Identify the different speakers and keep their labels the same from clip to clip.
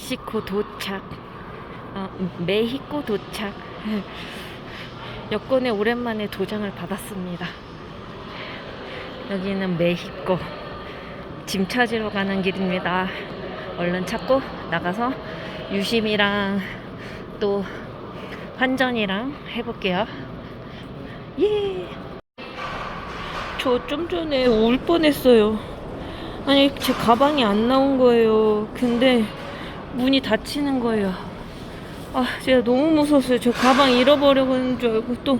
Speaker 1: 멕시코 도착. 어, 메히코 도착. 여권에 오랜만에 도장을 받았습니다. 여기는 메히코. 짐 찾으러 가는 길입니다. 얼른 찾고 나가서 유심이랑 또 환전이랑 해볼게요. 예. 저 좀 전에 울 뻔했어요. 아니 제 가방이 안 나온 거예요. 근데 문이 닫히는 거예요. 아 제가 너무 무서웠어요. 저 가방 잃어버려가는 줄 알고 또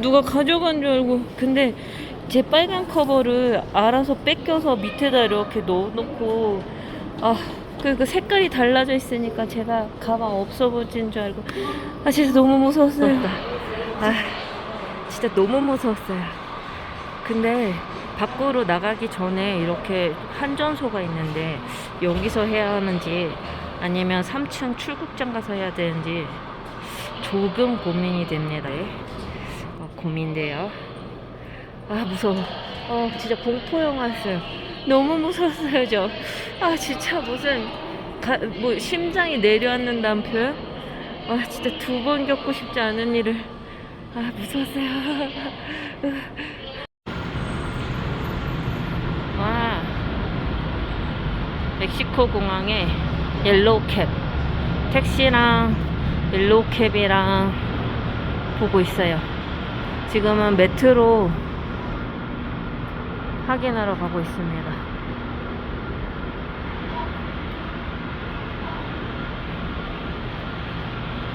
Speaker 1: 누가 가져간 줄 알고 근데 제 빨간 커버를 알아서 뺏겨서 밑에다 이렇게 넣어놓고 아. 그, 그 색깔이 달라져 있으니까 제가 가방 없어버진 줄 알고 아 진짜 너무 무서웠어요 아 진짜 너무 무서웠어요 근데 밖으로 나가기 전에 이렇게 한전소가 있는데 여기서 해야 하는지 아니면 3층 출국장 가서 해야 되는지 조금 고민이 됩니다. 예. 어, 고민돼요. 아 무서워. 어 진짜 공포 영화였어요. 너무 무서웠어요 저. 아 진짜 무슨 가, 뭐 심장이 내려앉는다는 표현? 아 진짜 두 번 겪고 싶지 않은 일을. 아 무서웠어요. 와 멕시코 공항에 옐로우 캡 택시랑 옐로우 캡이랑 보고 있어요 지금은 메트로 확인하러 가고 있습니다.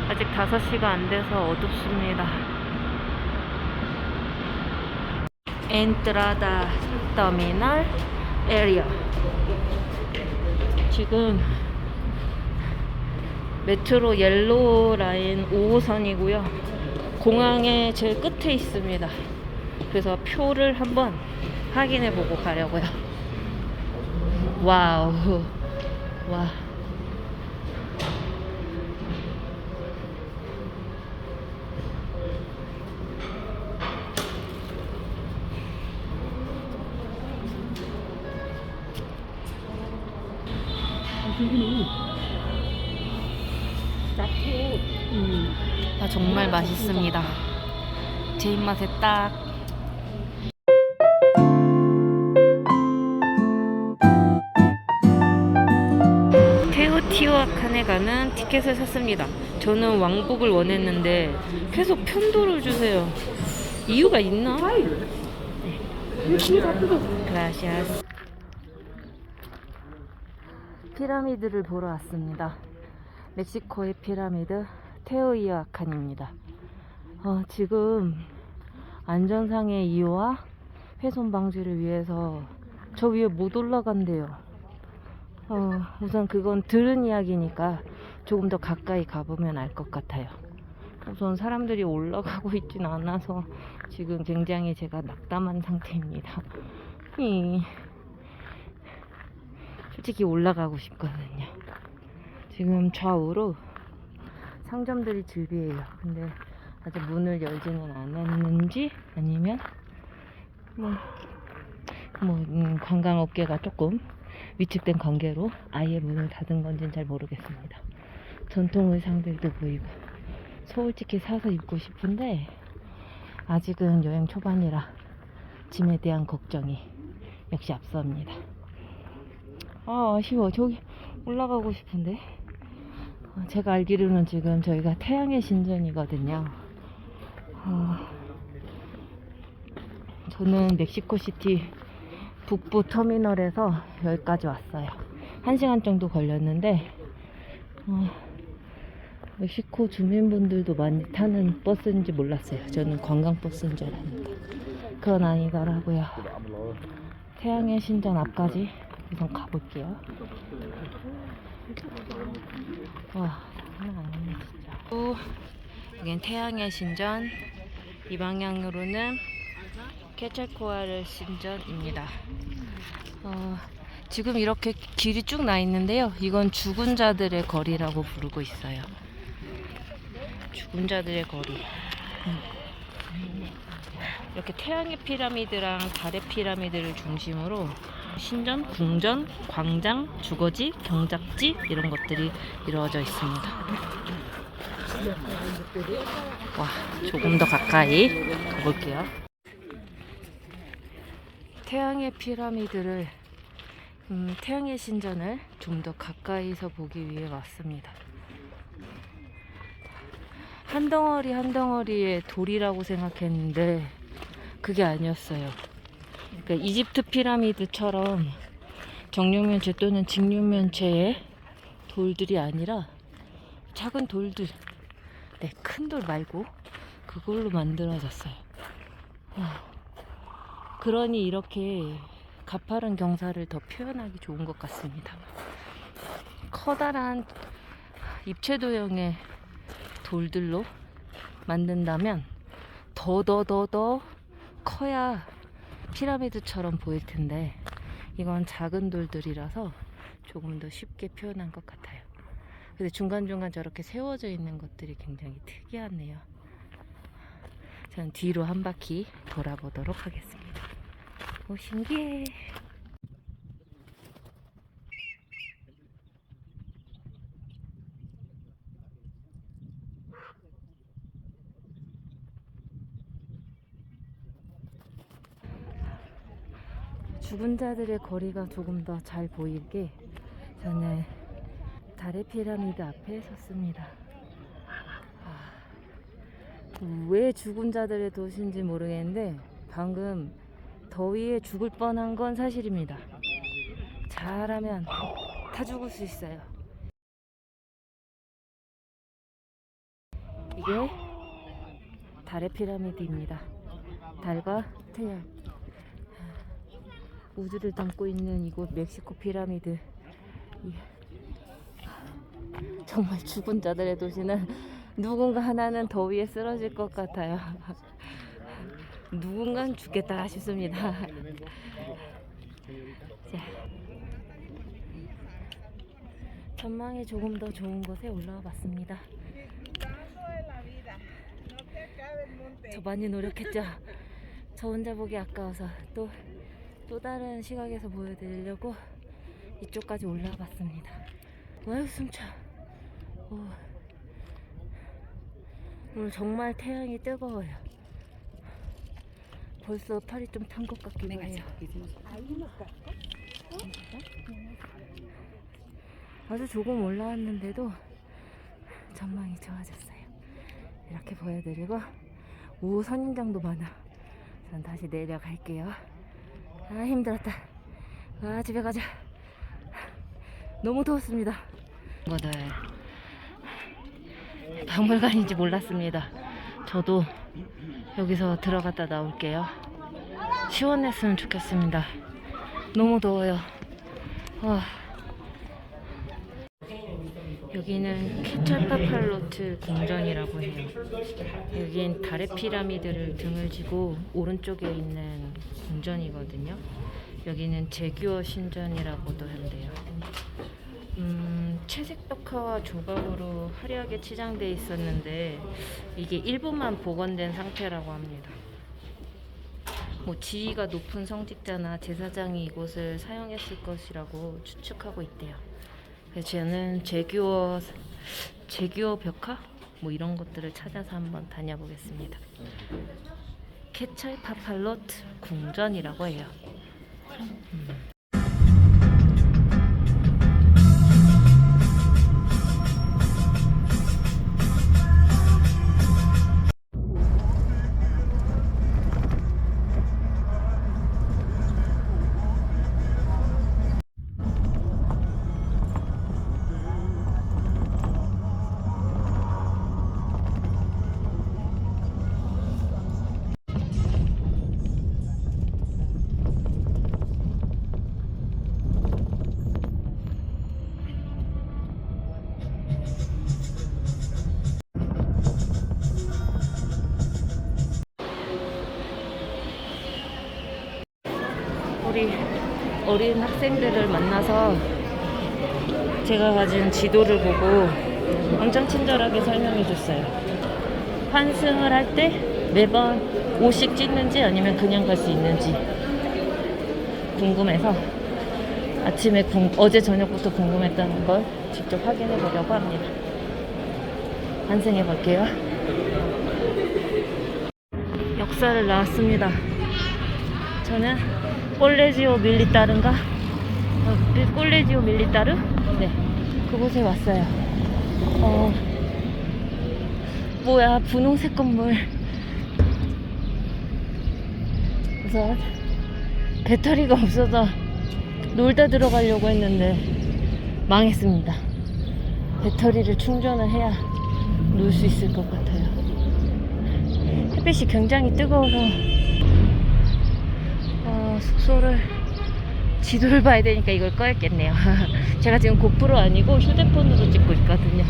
Speaker 1: 아직 5시가 안 돼서 어둡습니다. 엔트라다 터미널 에리어. 지금 메트로 옐로우 라인 5호선이고요. 공항의 제일 끝에 있습니다. 그래서 표를 한번 확인해 보고 가려고요. 와우. 와. 아, 정말 맛있습니다. 제 입맛에 딱 테오티와칸에 가는 티켓을 샀습니다. 저는 왕복을 원했는데 계속 편도를 주세요. 이유가 있나? 네. 그라시아스. 피라미드를 보러 왔습니다. 멕시코의 피라미드 테오이아칸입니다. 어, 지금 안전상의 이유와 훼손 방지를 위해서 저 위에 못 올라간대요. 어, 우선 그건 들은 이야기니까 조금 더 가까이 가보면 알 것 같아요. 우선 사람들이 올라가고 있진 않아서 지금 굉장히 제가 낙담한 상태입니다. 이, 솔직히 올라가고 싶거든요. 지금 좌우로 상점들이 즐비해요. 근데 아직 문을 열지는 않았는지 아니면 뭐, 뭐 음, 관광업계가 조금 위축된 관계로 아예 문을 닫은 건지는 잘 모르겠습니다. 전통 의상들도 보이고 서울치키 사서 입고 싶은데 아직은 여행 초반이라 짐에 대한 걱정이 역시 앞섭니다. 아 아쉬워 저기 올라가고 싶은데 어, 제가 알기로는 지금 저희가 태양의 신전이거든요. 어, 저는 멕시코 시티 북부 터미널에서 여기까지 왔어요. 한 시간 정도 걸렸는데, 어, 멕시코 주민분들도 많이 타는 버스인지 몰랐어요. 저는 관광버스인 줄 알았는데. 그건 아니더라고요. 태양의 신전 앞까지 우선 가볼게요. 와, 장난 아니네, 진짜. 오, 여긴 태양의 신전. 이 방향으로는 케찰코아르 신전입니다. 어, 지금 이렇게 길이 쭉 나 있는데요. 이건 죽은 자들의 거리라고 부르고 있어요. 죽은 자들의 거리. 음. 이렇게 태양의 피라미드랑 달의 피라미드를 중심으로 신전, 궁전, 광장, 주거지, 경작지 이런 것들이 이루어져 있습니다. 와, 조금 더 가까이 가볼게요. 태양의 피라미드를 음, 태양의 신전을 좀 더 가까이서 보기 위해 왔습니다. 한 덩어리 한 덩어리의 돌이라고 생각했는데 그게 아니었어요. 그러니까 이집트 피라미드처럼 정육면체 또는 직육면체의 돌들이 아니라 작은 돌들, 네, 큰 돌 말고 그걸로 만들어졌어요. 아, 그러니 이렇게 가파른 경사를 더 표현하기 좋은 것 같습니다. 커다란 입체도형의 돌들로 만든다면 더더더더 커야 피라미드처럼 보일 텐데 이건 작은 돌들이라서 조금 더 쉽게 표현한 것 같아요. 근데 중간중간 저렇게 세워져 있는 것들이 굉장히 특이하네요. 저는 뒤로 한 바퀴 돌아보도록 하겠습니다. 오, 신기해. 죽은 자들의 거리가 조금 더 잘 보이게 저는 달의 피라미드 앞에 섰습니다. 아, 왜 죽은 자들의 도시인지 모르겠는데 방금 더위에 죽을 뻔한 건 사실입니다. 잘하면 다 죽을 수 있어요. 이게 달의 피라미드입니다. 달과 태양. 우주를 담고 있는 이곳 멕시코 피라미드. 이- 정말 죽은 자들의 도시는 누군가 하나는 더위에 쓰러질 것 같아요. 누군간 죽겠다 싶습니다. 자, 전망이 조금 더 좋은 곳에 올라와 봤습니다. 저 많이 노력했죠. 저 혼자 보기 아까워서 또, 또 다른 시각에서 보여드리려고 이쪽까지 올라와 봤습니다. 와유, 숨차. 오. 오늘 정말 태양이 뜨거워요. 벌써 팔이 좀 탄 것 같기도 해요. 아주 조금 올라왔는데도 전망이 좋아졌어요. 이렇게 보여드리고 오 선인장도 많아. 전 다시 내려갈게요. 아 힘들었다. 아 집에 가자. 너무 더웠습니다. 거들 박물관인지 몰랐습니다. 저도 여기서 들어갔다 나올게요. 시원했으면 좋겠습니다. 너무 더워요. 와. 여기는 케찰파팔로트 궁전이라고 해요. 여긴 달의 피라미드를 등을 지고 오른쪽에 있는 궁전이거든요. 여기는 제규어 신전이라고도 한대요. 음, 채색 벽화와 조각으로 화려하게 치장돼 있었는데 이게 일부만 복원된 상태라고 합니다. 뭐 지위가 높은 성직자나 제사장이 이곳을 사용했을 것이라고 추측하고 있대요. 저는 제규어 제규어 벽화 뭐 이런 것들을 찾아서 한번 다녀보겠습니다. 케찰 파팔로트 궁전이라고 해요. 우 어린 학생들을 만나서 제가 가진 지도를 보고 엄청 친절하게 설명해 줬어요. 환승을 할 때 매번 5씩 찍는지 아니면 그냥 갈 수 있는지 궁금해서 아침에 궁- 어제 저녁부터 궁금했다는 걸 직접 확인해 보려고 합니다. 환승해 볼게요. 역사를 나왔습니다. 저는 꼴레지오 밀리따르인가? 어, 밀- 꼴레지오 밀리따르? 네, 그곳에 왔어요. 어, 뭐야, 분홍색 건물. 우선 배터리가 없어서 놀다 들어가려고 했는데 망했습니다. 배터리를 충전을 해야 놀 수 있을 것 같아요. 햇빛이 굉장히 뜨거워서 어, 숙소를 지도를 봐야 되니까 이걸 꺼야겠네요. 제가 지금 고프로 아니고 휴대폰으로 찍고 있거든요.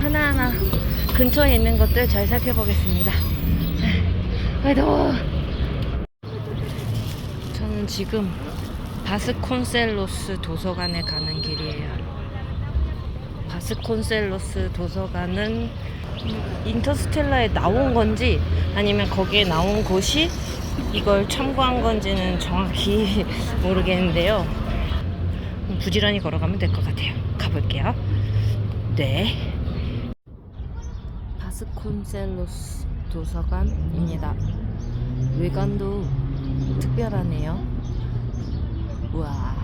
Speaker 1: 하나하나 근처에 있는 것들 잘 살펴보겠습니다. 아, 더워. 저는 지금 바스콘셀로스 도서관에 가는 길이에요. 바스콘셀로스 도서관은 인터스텔라에 나온 건지 아니면 거기에 나온 곳이 이걸 참고한 건지는 정확히 모르겠는데요. 부지런히 걸어가면 될 것 같아요. 가볼게요. 네. 바스콘셀로스 도서관입니다. 외관도 특별하네요. 우와,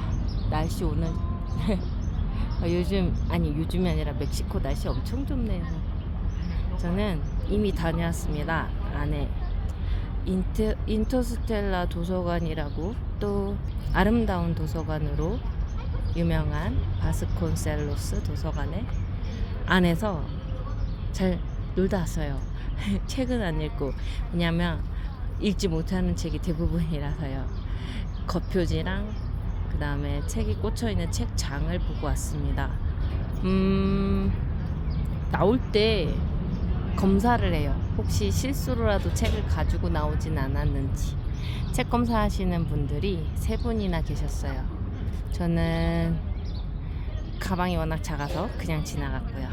Speaker 1: 날씨 오늘 아, 요즘 아니 요즘이 아니라 멕시코 날씨 엄청 좁네요. 저는 이미 다녀왔습니다. 안에 인터, 인터스텔라 도서관이라고 또 아름다운 도서관으로 유명한 바스콘셀로스 도서관에 안에서 잘 놀다 왔어요. 책은 안 읽고 왜냐면 읽지 못하는 책이 대부분이라서요. 겉표지랑 그 다음에 책이 꽂혀 있는 책장을 보고 왔습니다. 음, 나올 때 검사를 해요. 혹시 실수로라도 책을 가지고 나오진 않았는지. 책 검사하시는 분들이 세 분이나 계셨어요. 저는 가방이 워낙 작아서 그냥 지나갔고요.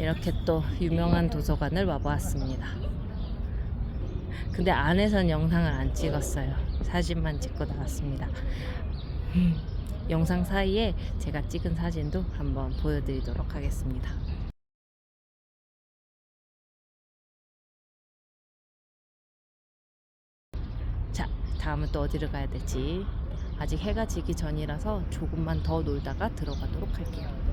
Speaker 1: 이렇게 또 유명한 도서관을 와보았습니다. 근데 안에선 영상을 안 찍었어요. 사진만 찍고 나왔습니다. 음, 영상 사이에 제가 찍은 사진도 한번 보여드리도록 하겠습니다. 다음은 또 어디를 가야 될지 아직 해가 지기 전이라서 조금만 더 놀다가 들어가도록 할게요.